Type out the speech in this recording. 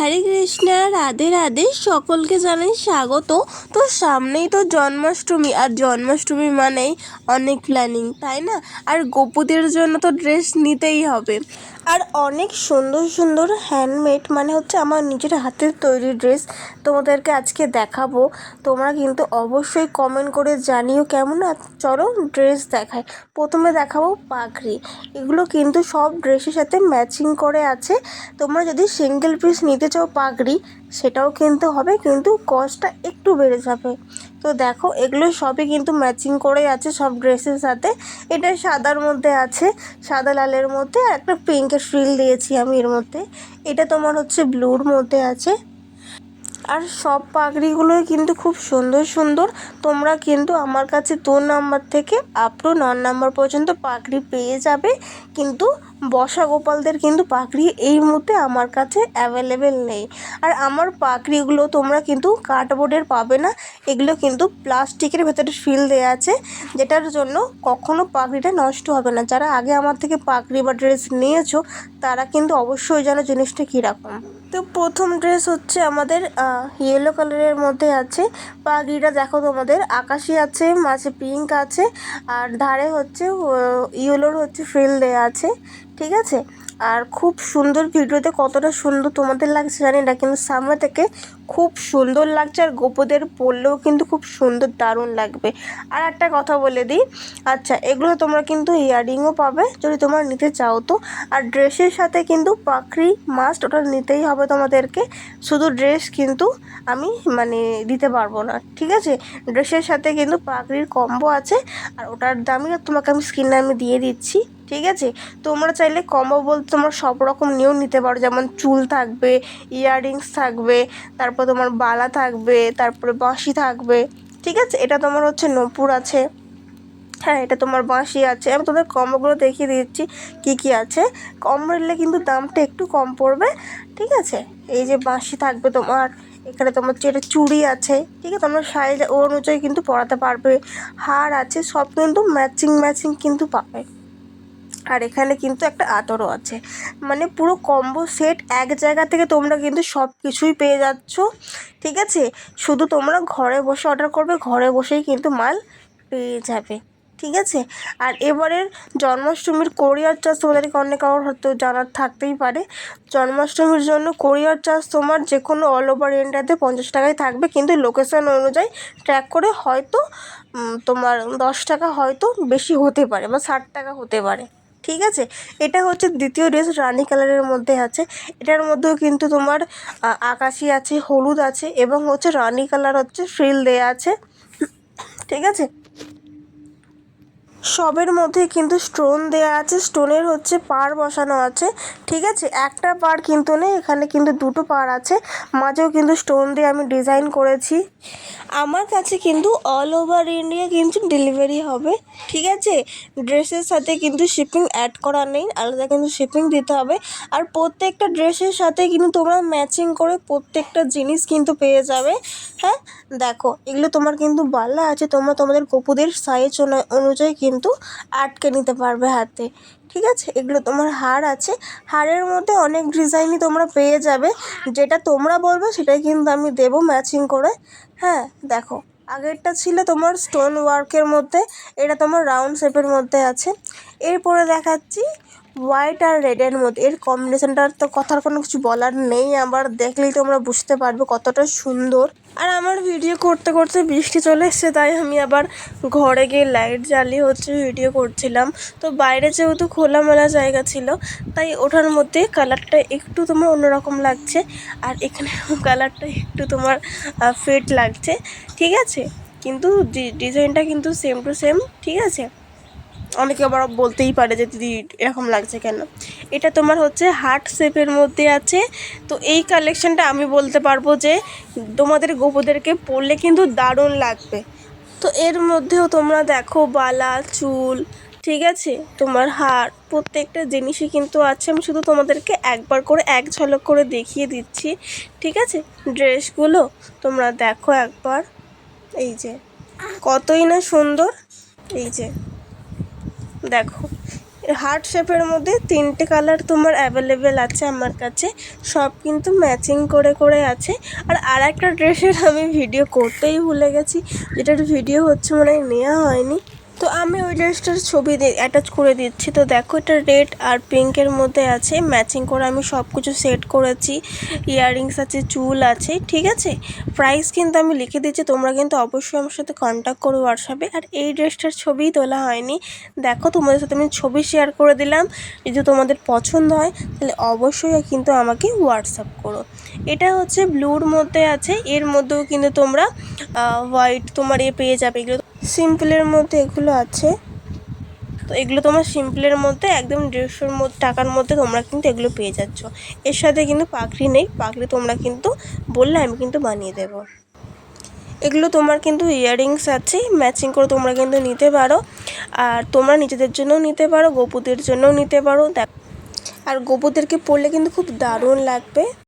হরে কৃষ্ণা, রাধে রাধে, সকলকে জানাই স্বাগত। তো সামনেই তো জন্মাষ্টমী, আর জন্মাষ্টমী মানেই অনেক প্ল্যানিং তাই না? আর গোপুদের জন্য তো ড্রেস নিতেই হবে। আর অনেক সুন্দর সুন্দর হ্যান্ডমেড মানে হচ্ছে আমার নিজের হাতের তৈরি ড্রেস তোমাদেরকে আজকে দেখাবো। তোমরা কিন্তু অবশ্যই কমেন্ট করে জানিও কেমন আর চলো ড্রেস দেখায় প্রথমে দেখাবো পাগড়ি। এগুলো কিন্তু সব ড্রেসের সাথে ম্যাচিং করে আছে। তোমরা যদি সিঙ্গেল পিস নিতে চাও পাগড়ি সেটাও কিন্তু হবে, কিন্তু কস্টটা একটু বেড়ে যাবে। তো দেখো, এগুলো সবই কিন্তু ম্যাচিং করে আছে সব ড্রেসের সাথে। এটা সাদার মধ্যে আছে, সাদা লালের মধ্যে, আর একটা পিঙ্কের ফ্রিল দিয়েছি আমি এর মধ্যে। এটা তোমার হচ্ছে ব্লুর মধ্যে আছে। আর সব পাগড়িগুলোই কিন্তু খুব সুন্দর সুন্দর। তোমরা কিন্তু আমার কাছে দু নাম্বার থেকে আপ টু ন নাম্বার পর্যন্ত পাগড়ি পেয়ে যাবে। কিন্তু বসা গোপালদের কিন্তু পাগড়ি এই মুহূর্তে আমার কাছে অ্যাভেলেবেল নেই। আর আমার পাগড়িগুলো তোমরা কিন্তু কার্ডবোর্ডের পাবে না, এগুলো কিন্তু প্লাস্টিকের ভেতরে ফিল দেওয়া আছে, যেটার জন্য কখনো পাগড়িটা নষ্ট হবে না। যারা আগে আমার থেকে পাগড়ি বা ড্রেস নিয়েছো, তারা কিন্তু অবশ্যই জানো জিনিসটা কীরকম। তো প্রথম ড্রেস হচ্ছে আমাদের ইয়েলো কালারের মধ্যে আছে। পাগড়িটা দেখো তোমাদের, আকাশি আছে, মাঝে পিঙ্ক আছে, আর ধারে হচ্ছে ইয়েলোর হচ্ছে ফ্রিল দেওয়া আছে। ঠিক আছে? আর খুব সুন্দর ভিডিওতে কতটা সুন্দর তোমাদের লাগছে জানি না, কিন্তু সামনে থেকে খুব সুন্দর লাগছে আর গোপদের পরলেও কিন্তু খুব সুন্দর দারুণ লাগবে। আর একটা কথা বলে দিই আচ্ছা এগুলো তোমরা কিন্তু ইয়াররিংও পাবে যদি তোমরা নিতে চাও তো, আর ড্রেসের সাথে কিন্তু পাখরি মাস্ট ওটা নিতেই হবে তোমাদেরকে, শুধু ড্রেস কিন্তু আমি মানে দিতে পারব না, ঠিক আছে? ড্রেসের সাথে কিন্তু পাখরির কম্বো আছে, আর ওটার দামই তোমাকে আমি স্ক্রিনে আমি দিয়ে দিচ্ছি, ঠিক আছে? তোমরা চাইলে কম্বো বলতে তোমরা সব রকম নিয়েও নিতে পারো। যেমন চুল থাকবে ইয়াররিংস থাকবে, তারপর তোমার বালা থাকবে, তারপরে বাঁশি থাকবে। ঠিক আছে? এটা তোমার হচ্ছে নপুর আছে। হ্যাঁ এটা তোমার বাঁশি আছে। আমি তোমাদের কম্বোগুলো দেখিয়ে দিচ্ছি কি কি আছে। কম নিলে কিন্তু দামটা একটু কম পড়বে। ঠিক আছে? এই যে বাঁশি থাকবে তোমার, এখানে তোমার হচ্ছে এটা চুড়ি আছে। ঠিক আছে? তোমরা সাইজ ও অনুযায়ী কিন্তু পরাতে পারবে। হার আছে, সব কিন্তু ম্যাচিং ম্যাচিং কিন্তু পাবে। আর এখানে কিন্তু একটা আতরও আছে। মানে পুরো কম্বো সেট এক জায়গা থেকে তোমরা কিন্তু সব কিছুই পেয়ে যাচ্ছ, ঠিক আছে? শুধু তোমরা ঘরে বসে অর্ডার করবে, ঘরে বসেই কিন্তু মাল পেয়ে যাবে, ঠিক আছে? আর এবারের জন্মাষ্টমীর কোরিয়ার চার্জ তোমাদেরকে অনেক কারোর হয়তো জানার থাকতেই পারে। জন্মাষ্টমীর জন্য কোরিয়ার চার্জ তোমার যে কোনো অল ওভার ইন্ডিয়াতে পঞ্চাশ টাকায় থাকবে, কিন্তু লোকেশান অনুযায়ী ট্র্যাক করে হয়তো তোমার দশ টাকা হয়তো বেশি হতে পারে বা ষাট টাকা হতে পারে। ঠিক আছে? এটা হচ্ছে দ্বিতীয় ড্রেস রানি কালারের মধ্যে আছে। এটার মধ্যেও কিন্তু তোমার আকাশি আছে, হলুদ আছে এবং হচ্ছে রানি কালার হচ্ছে ফ্রিল দেয়া আছে। ঠিক আছে? সবের মধ্যে কিন্তু স্টোন দেওয়া আছে স্টোনের হচ্ছে পার বসানো আছে, ঠিক আছে? একটা পার কিন্তু নেই, এখানে কিন্তু দুটো পার আছে, মাঝেও কিন্তু স্টোন দিয়ে আমি ডিজাইন করেছি। আমার কাছে কিন্তু অল ওভার ইন্ডিয়া কিন্তু ডেলিভারি হবে, ঠিক আছে? ড্রেসের সাথে কিন্তু শিপিং অ্যাড করা নেই, আলাদা কিন্তু শিপিং দিতে হবে। আর প্রত্যেকটা ড্রেসের সাথে কিন্তু তোমরা ম্যাচিং করে প্রত্যেকটা জিনিস কিন্তু পেয়ে যাবে হ্যাঁ? দেখো, এগুলো তোমার কিন্তু বালা আছে, তোমরা তোমাদের কপুদের সাইজ অনুযায়ী কিন্তু আটকে নিতে পারবে হাতে। ঠিক আছে? এগুলো তোমার হার আছে। হারের মধ্যে অনেক ডিজাইনই তোমরা পেয়ে যাবে। যেটা তোমরা বলবে সেটাই কিন্তু আমি দেবো ম্যাচিং করে। হ্যাঁ দেখো। আগেরটা ছিল তোমার স্টোন ওয়ার্কের মধ্যে। এটা তোমার রাউন্ড শেপের মধ্যে আছে। এরপরে দেখাচ্ছি হোয়াইট আর রেডের মধ্যে, এর কম্বিনেশনটার তো কথার কোনো কিছু বলার নেই, আবার দেখলেই তোমরা বুঝতে পারবে কতটা সুন্দর। আর আমার ভিডিও করতে করতে বৃষ্টি চলে এসছে, তাই আমি আবার ঘরে গিয়ে লাইট জ্বালিয়ে হচ্ছে ভিডিও করছিলাম। তো বাইরে যেহেতু খোলামেলা জায়গা ছিল, তাই ওঠার মধ্যে কালারটা একটু তোমার অন্যরকম লাগছে, আর এখানে কালারটা একটু তোমার ফিট লাগছে, ঠিক আছে? কিন্তু ডিজাইনটা কিন্তু সেম টু সেম ঠিক আছে? অনেকে আবার বলতেই পারে যে, দিদি, এরকম লাগছে কেন? এটা তোমার হচ্ছে হার্ট শেপের মধ্যে আছে। তো এই কালেকশানটা আমি বলতে পারব যে, তোমাদের গোপদেরকে পরলে কিন্তু দারুণ লাগবে। তো এর মধ্যেও তোমরা দেখো বালা, চুল, ঠিক আছে? তোমার হার প্রত্যেকটা জিনিসই কিন্তু আছে। আমি শুধু তোমাদেরকে একবার করে এক ঝলক করে দেখিয়ে দিচ্ছি, ঠিক আছে? ড্রেসগুলো তোমরা দেখো একবার। এই যে, কতই না সুন্দর। এই যে দেখো। হার্ট শেপের মধ্যে তিনটে কালার তোমার অ্যাভেলেবেল আছে আমার কাছে। সব কিন্তু ম্যাচিং করে করে আছে। আর আর একটা ড্রেসের আমি ভিডিও করতেই ভুলে গেছি। যেটার ভিডিও হচ্ছে মনে হয় নেওয়া হয়নি। তো আমি ওই ড্রেসটার ছবি অ্যাটাচ করে দিচ্ছি। তো দেখো এটা রেড আর পিঙ্কের মধ্যে আছে। ম্যাচিং করে আমি সব কিছু সেট করেছি। ইয়াররিংস আছে, চুল আছে, ঠিক আছে? প্রাইস কিন্তু আমি লিখে দিচ্ছি। তোমরা কিন্তু অবশ্যই আমার সাথে কন্ট্যাক্ট করো হোয়াটসঅ্যাপে আর এই ড্রেসটার ছবিই তোলা হয়নি। দেখো, তোমাদের সাথে আমি ছবি শেয়ার করে দিলাম। যদি তোমাদের পছন্দ হয়, তাহলে অবশ্যই কিন্তু আমাকে হোয়াটসঅ্যাপ করো। এটা হচ্ছে ব্লুর মধ্যে আছে। এর মধ্যেও কিন্তু তোমরা হোয়াইট তোমার এ পেয়ে যাবে। এগুলো সিম্পলের মধ্যে এগুলো আছে। তো এগুলো তোমার সিম্পলের মধ্যে একদম দেড়শোর মধ্যে টাকার মধ্যে তোমরা কিন্তু এগুলো পেয়ে যাচ্ছ। এর সাথে কিন্তু পাখড়ি নেই। পাখড়ি তোমরা কিন্তু বললে আমি কিন্তু বানিয়ে দেবো। এগুলো তোমার কিন্তু ইয়াররিংস আছে। ম্যাচিং করে তোমরা কিন্তু নিতে পারো। আর তোমরা নিজেদের জন্যও নিতে পারো, গোপুদের জন্যও নিতে পারো। দেখ আর গোপুদেরকে পরলে কিন্তু খুব দারুণ লাগবে।